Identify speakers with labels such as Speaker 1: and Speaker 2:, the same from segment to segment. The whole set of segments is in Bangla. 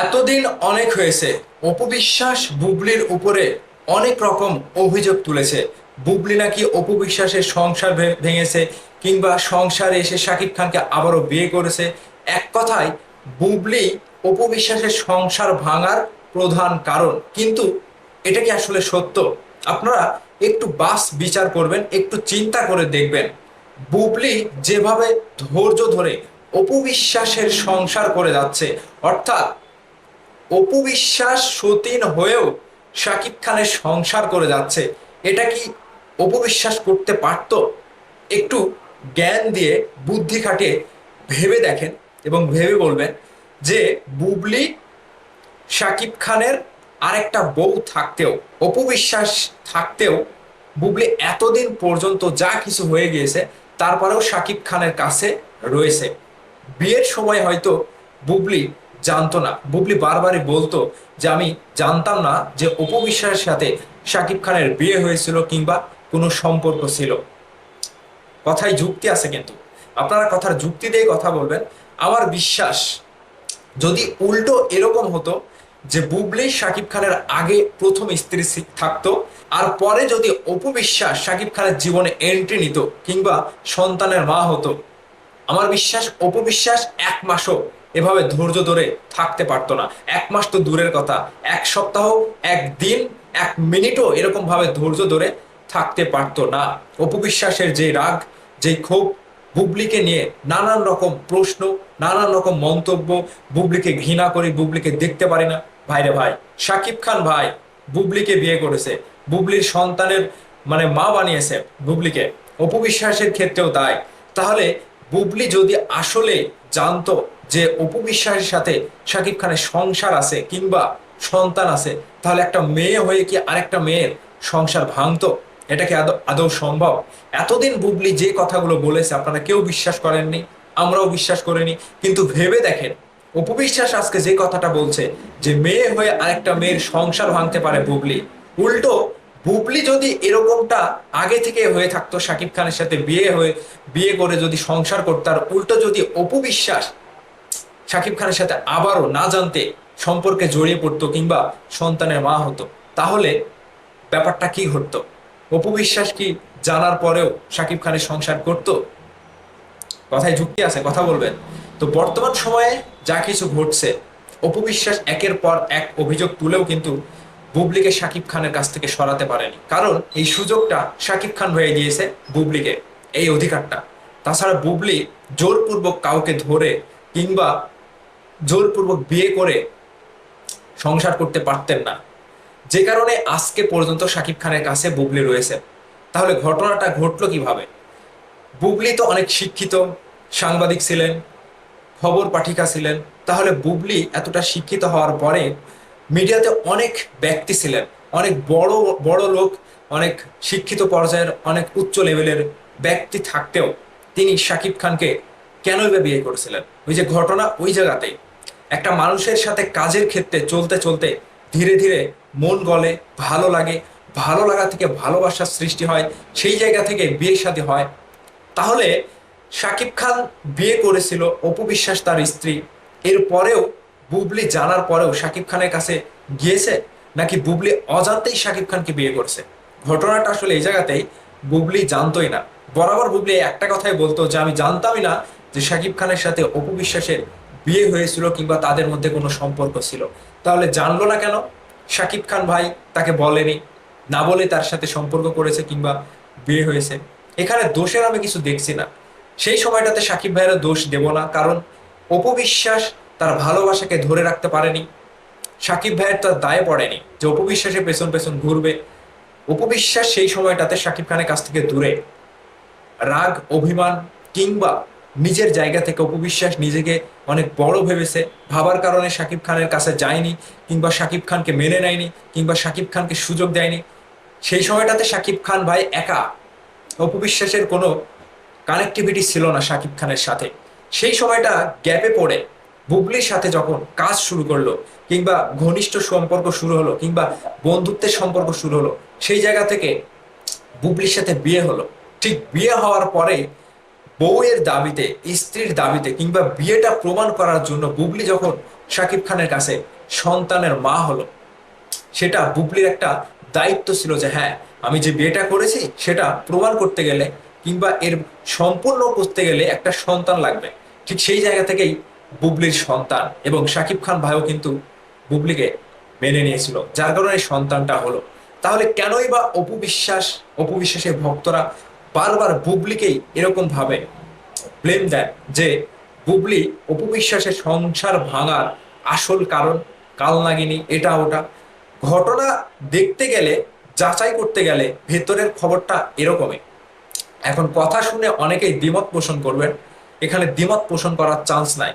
Speaker 1: এতদিন অনেক হয়েছে। অপবিশ্বাস বুবলির উপরে অনেক রকম অভিযোগ তুলেছে। বুবলি নাকি অপবিশ্বাসের সংসার ভেঙেছে কিংবা সংসারে এসে শাকিব খানকে আবারও বিয়ে করেছে। এক কথায়, বুবলি অপবিশ্বাসের সংসার ভাঙার প্রধান কারণ। কিন্তু এটা কি আসলে সত্য? আপনারা একটু বাস বিচার করবেন, একটু চিন্তা করে দেখবেন। বুবলি যেভাবে ধৈর্য ধরে অপবিশ্বাসের সংসার করে যাচ্ছে, অর্থাৎ অপু বিশ্বাস সতীন হয়েও শাকিব খানের সংসার করে যাচ্ছে। এটা কি অপু বিশ্বাস করতে পারতো? একটু জ্ঞান দিয়ে বুদ্ধি খাটিয়ে ভেবে দেখেন এবং ভেবে বলবেন যে, বুবলি শাকিব খানের আরেকটা বউ থাকতেও অপু বিশ্বাস থাকতেও বুবলি এতদিন পর্যন্ত যা কিছু হয়ে গিয়েছে, তারপরেও শাকিব খানের কাছে রয়েছে। বিয়ের সময় হয়তো বুবলি জানতো না। বুবলি বারবারই বলতো যে, আমি জানতাম না যে অপু বিশ্বাসের সাথে শাকিব খানের বিয়ে হয়েছিল কিংবা কোনো সম্পর্ক ছিল। কথায় যুক্তি আছে কিন্তু। আপনারা কথার যুক্তি দিয়ে কথা বলবেন। আমার বিশ্বাস, যদি উল্টো এরকম হতো যে, বুবলি শাকিব খানের আগে প্রথম স্ত্রী থাকতো আর পরে যদি অপু বিশ্বাস শাকিব খানের জীবনে এন্ট্রি নিত কিংবা সন্তানের মা হতো, আমার বিশ্বাস অপু বিশ্বাস এক মাসও এভাবে ধৈর্য ধরে থাকতে পারতো না। এক মাস তো দূরের কথা। এক সপ্তাহ একদিন এক মিনিটও এরকম ভাবে ধৈর্য ধরে থাকতে পারতো না। অপবিশ্বাসের যে রাগ, যে ক্ষোভ, বুবলিকে নিয়ে নানান রকম প্রশ্ন, নানান রকম মন্তব্য, বুবলিকে ঘৃণা করি, বুবলিকে দেখতে পারি না। ভাইরে ভাই, শাকিব খান ভাই, বুবলিকে বিয়ে করেছে। বুবলির সন্তানের মানে মা বানিয়েছে বুবলিকে। অপবিশ্বাসের ক্ষেত্রেও তাই। তাহলে বুবলি যদি আসলে জানতো যে অপু বিশ্বাসের সাথে শাকিব খানের সংসার আছে কিংবা সন্তান আছে, তাহলে একটা মেয়ে হয়ে কি আরেকটা মেয়ের সংসার ভাঙতো? এটা কি আদৌ সম্ভব? এতদিন বুবলি যে কথাগুলো বলেছে, আপনারা কেউ বিশ্বাস করেননি, আমরাও বিশ্বাস করিনি, কিন্তু ভেবে দেখেন, অপবিশ্বাস আজকে যে কথাটা বলছে, যে মেয়ে হয়ে আরেকটা মেয়ের সংসার ভাঙতে পারে বুবলি, উল্টো বুবলি যদি এরকমটা আগে থেকে হয়ে থাকতো শাকিব খানের সাথে বিয়ে হয়ে, বিয়ে করে যদি সংসার করতো আর উল্টো যদি অপবিশ্বাস শাকিব খানের সাথে আবারও না জানতে সম্পর্কে জড়িয়ে পড়তো কিংবা সন্তানের মা হতো, তাহলে ব্যাপারটা কি ঘটতো? অপু বিশ্বাস কি জানার পরেও শাকিব খানের সংসার করত? কথায় যুক্তি আছে, কথা বলবেন। তো বর্তমান সময়ে যা কিছু ঘটছে, অপু বিশ্বাস একের পর এক অভিযোগ তুলেও কিন্তু বুবলিকে শাকিব খানের কাছ থেকে সরাতে পারেনি। কারণ এই সুযোগটা শাকিব খান হয়ে দিয়েছে বুবলিকে, এই অধিকারটা। তাছাড়া বুবলি জোরপূর্বক কাউকে ধরে কিংবা জোরপূর্বক বিয়ে করে সংসার করতে পারতেন না। যে কারণে আজকে পর্যন্ত শাকিব খানের কাছে বুবলি রয়েছে। তাহলে ঘটনাটা ঘটলো কীভাবে? বুবলি তো অনেক শিক্ষিত, সাংবাদিক ছিলেন, খবর পাঠিকা ছিলেন। তাহলে বুবলি এতটা শিক্ষিত হওয়ার পরে মিডিয়াতে অনেক ব্যক্তি ছিলেন, অনেক বড় বড় লোক, অনেক শিক্ষিত পর্যায়ের, অনেক উচ্চ লেভেলের ব্যক্তি থাকতেও তিনি শাকিব খানকে কেনই বা বিয়ে করেছিলেন? ওই যে ঘটনা ওই জায়গাতেই। একটা মানুষের সাথে কাজের ক্ষেত্রে চলতে চলতে ধীরে ধীরে মন গলে, ভালো লাগে, ভালো লাগা থেকে ভালোবাসার সৃষ্টি হয়, সেই জায়গা থেকে বিয়ে শাদী হয়। তাহলে শাকিব খান বিয়ে করেছিল অপবিশ্বাস তার স্ত্রী। এরপরেও বুবলি জানার পরেও শাকিব খানের কাছে গিয়েছে? নাকি বুবলি অজান্তেই শাকিব খানকে বিয়ে করছে? ঘটনাটা আসলে এই জায়গাতেই বুবলি জানতোই না। বরাবর বুবলি একটা কথাই বলতো যে, আমি জানতামই না যে শাকিব খানের সাথে অপু বিশ্বাসের বিয়ে হয়েছিল কিংবা তাদের মধ্যে কোনো সম্পর্ক ছিল। তাহলে জানলো না কেন? শাকিব খান ভাই তাকে বলেনি। না বলে তার সাথে সম্পর্ক করেছে কিংবা বিয়ে হয়েছে। এখানে দোষের আমি কিছু দেখছি না। সেই সময়টাতে সাকিব ভাইয়ের দোষ দেব না। কারণ অপবিশ্বাস তার ভালোবাসাকে ধরে রাখতে পারেনি। সাকিব ভাইয়ের তার দায়ে পড়েনি যে অপবিশ্বাসের পেছন পেছন ঘুরবে। অপবিশ্বাস সেই সময়টাতে সাকিব খানের কাছ থেকে দূরে। রাগ, অভিমান কিংবা নিজের জায়গা থেকে অপবিশ্বাস নিজেকে অনেক বড় ভেবেছে। ভাবার কারণে সাকিব খানের কাছে যায়নি কিংবা সাকিব খানকে মেনে নেয়নি কিংবা সাকিব খানকে সুযোগ দেয়নি। সেই সময়টাতে সাকিব খান ভাই একা। অপবিশ্বাসের কোনো কানেক্টিভিটি ছিল না সাকিব খানের সাথে। সেই সময়টা গ্যাপে পড়ে। বুবলির সাথে যখন কাজ শুরু করল, কিংবা ঘনিষ্ঠ সম্পর্ক শুরু হলো, কিংবা বন্ধুত্বের সম্পর্ক শুরু হলো, সেই জায়গা থেকে বুবলির সাথে বিয়ে হলো। ঠিক বিয়ে হওয়ার পরে বউয়ের দাবিতে, স্ত্রীর দাবিতে, কিংবা বিয়েটা প্রমাণ করার জন্য বুবলি যখন শাকিব খানের কাছে সন্তানের মা হলো, সেটা বুবলির একটা দায়িত্ব ছিল যে হ্যাঁ আমি যে বিয়েটা করেছি, সেটা প্রমাণ করতে গেলে, কিংবা এর সম্পূর্ণ করতে গেলে একটা সন্তান লাগবে। ঠিক সেই জায়গা থেকেই বুবলির সন্তান এবং শাকিব খান ভাইও কিন্তু বুবলিকে মেনে নিয়েছিল, যার কারণে সন্তানটা হলো। তাহলে কেনই বা অপু বিশ্বাস, অপু বিশ্বাসের ভক্তরা বারবার বুবলিকেই এরকম ভাবে ব্লেম দেন যে বুবলি অপু বিশ্বাসের সংসার ভাঙার আসল কারণ, কাল নাগিনী, এটা ওটা। ঘটনা দেখতে গেলে, যাচাই করতে গেলে ভেতরের খবরটা এরকমই। এখন কথা শুনে অনেকেই দ্বিমত পোষণ করবেন, এখানে দ্বিমত পোষণ করার চান্স নাই।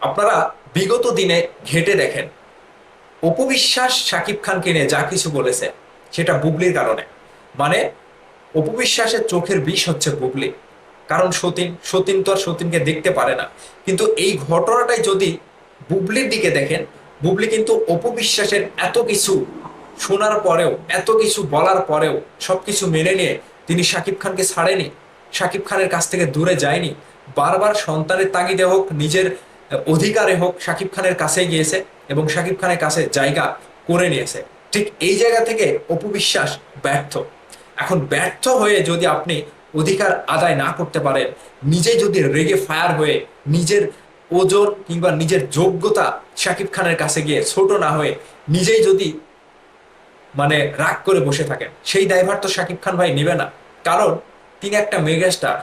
Speaker 1: আপনারা বিগত দিনে ঘেটে দেখেন। অপবিশ্বাস শাকিব খানকে নিয়ে যা কিছু বলেছে, সেটা বুবলির কারণে। মানে অপবিশ্বাসের চোখের বিষ হচ্ছে বুবলি। কারণ সতীন সতীন তো আর সতীনকে দেখতে পারে না। কিন্তু এই ঘটনাটাই যদি বুবলির দিকে দেখেন, বুবলি কিন্তু অপবিশ্বাসের এত কিছু শোনার পরেও, এত কিছু বলার পরেও, সবকিছু মেনে নিয়ে তিনি শাকিব খানকে ছাড়েনি শাকিব খানের কাছ থেকে দূরে যায়নি। বারবার সন্তানের তাগিদে হোক, নিজের অধিকারে হোক শাকিব খানের কাছে গিয়েছে এবং শাকিব খানের কাছে জায়গা করে নিয়েছে। ঠিক এই জায়গা থেকে অপবিশ্বাস ব্যর্থ। এখন ব্যর্থ হয়ে যদি আপনি অধিকার আদায় না করতে পারেন নিজে যদি রেগে ফায়ার হয়ে নিজের ওজন কিংবা নিজের যোগ্যতা শাকিব খানের কাছে গিয়ে ছোট না হয়ে নিজেই যদি মানে রাগ করে বসে থাকেন, সেই দায়ভার তো শাকিব খান ভাই নেবে না। কারণ তিনি একটা মেগাস্টার।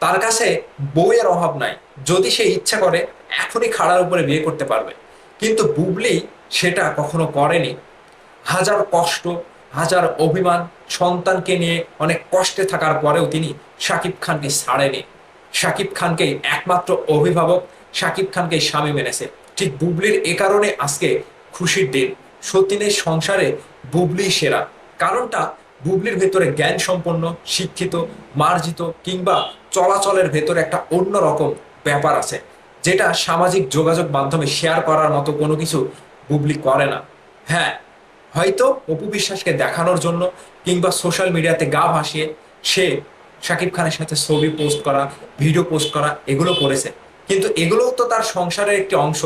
Speaker 1: তার কাছে বইয়ের অভাব নাই। যদি সে ইচ্ছা করে এখনই খাড়ার উপরে বিয়ে করতে পারবে। কিন্তু বুবলি সেটা কখনো করেনি। হাজার কষ্ট, হাজার অভিমান সন্তানকে নিয়ে অনেক কষ্টে থাকার পরেও তিনি শাকিব খানকে ছাড়েনি। শাকিব খানকে একমাত্র অভিভাবক, শাকিব খানকে স্বামী মেনেছে। ঠিক বুবলির এ কারণে আজকে খুশির দিন। সতীনের সংসারে বুবলি সেরা। কারণটা বুবলির ভেতরে জ্ঞান সম্পন্ন শিক্ষিত, মার্জিত কিংবা চলাচলের ভেতরে একটা অন্যরকম ব্যাপার আছে। যেটা সামাজিক যোগাযোগ মাধ্যমে শেয়ার করার মতো কোনো কিছু বুবলি করে না। হ্যাঁ হয়তো অপু বিশ্বাসকে দেখানোর জন্য কিংবা সোশ্যাল মিডিয়াতে গা ভাসিয়ে সে শাকিব খানের সাথে ছবি পোস্ট করা ভিডিও পোস্ট করা, এগুলো করেছে। কিন্তু এগুলোও তো তার সংসারের একটি অংশ।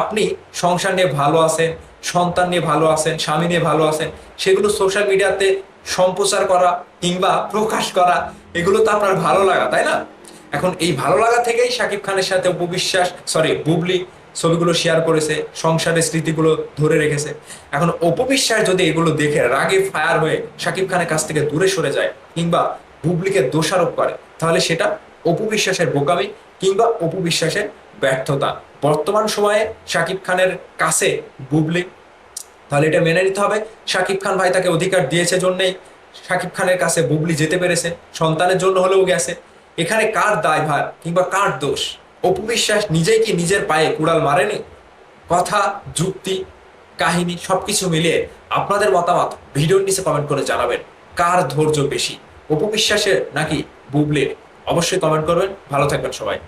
Speaker 1: আপনি সংসার নিয়ে ভালো আছেন, সন্তান নিয়ে ভালো আছেন, স্বামী নিয়ে ভালো আছেন, সেগুলো সোশ্যাল মিডিয়াতে সম্প্রচার করা কিংবা প্রকাশ করা, এগুলো তো আপনার ভালো লাগা, তাই না? এখন এই ভালো লাগা থেকেই শাকিব খানের সাথে উপবিশ্বাস সরি বুবলি ছবিগুলো শেয়ার করেছে, সংসারের স্মৃতিগুলো ধরে রেখেছে। এখন অপবিশ্বাস যদি এগুলো দেখে রাগে ফায়ার হয়ে শাকিব খানের কাছ থেকে দূরে সরে যায় কিংবা বুবলিকে দোষারোপ করে, তাহলে সেটা অপবিশ্বাসের বোকামি কিংবা অপবিশ্বাসের ব্যর্থতা। বর্তমান সময়ে শাকিব খানের কাছে বুবলি, তাহলে এটা মেনে নিতে হবে। শাকিব খান ভাই তাকে অধিকার দিয়েছে জন্যেই, শাকিব খানের কাছে বুবলি যেতে পেরেছে, সন্তানের জন্য হলেও গেছে। এখানে কার দায়ভার কিংবা কার দোষ? অপু বিশ্বাস নিজেই কি নিজের পায়ে কুড়াল মারেনি? কথা, যুক্তি, কাহিনী সবকিছু মিলিয়ে আপনাদের মতামত ভিডিওর নিচে কমেন্ট করে জানাবেন। কার ধৈর্য বেশি? অপু বিশ্বাসের নাকি বুবলের? অবশ্যই কমেন্ট করবেন। ভালো থাকবেন সবাই।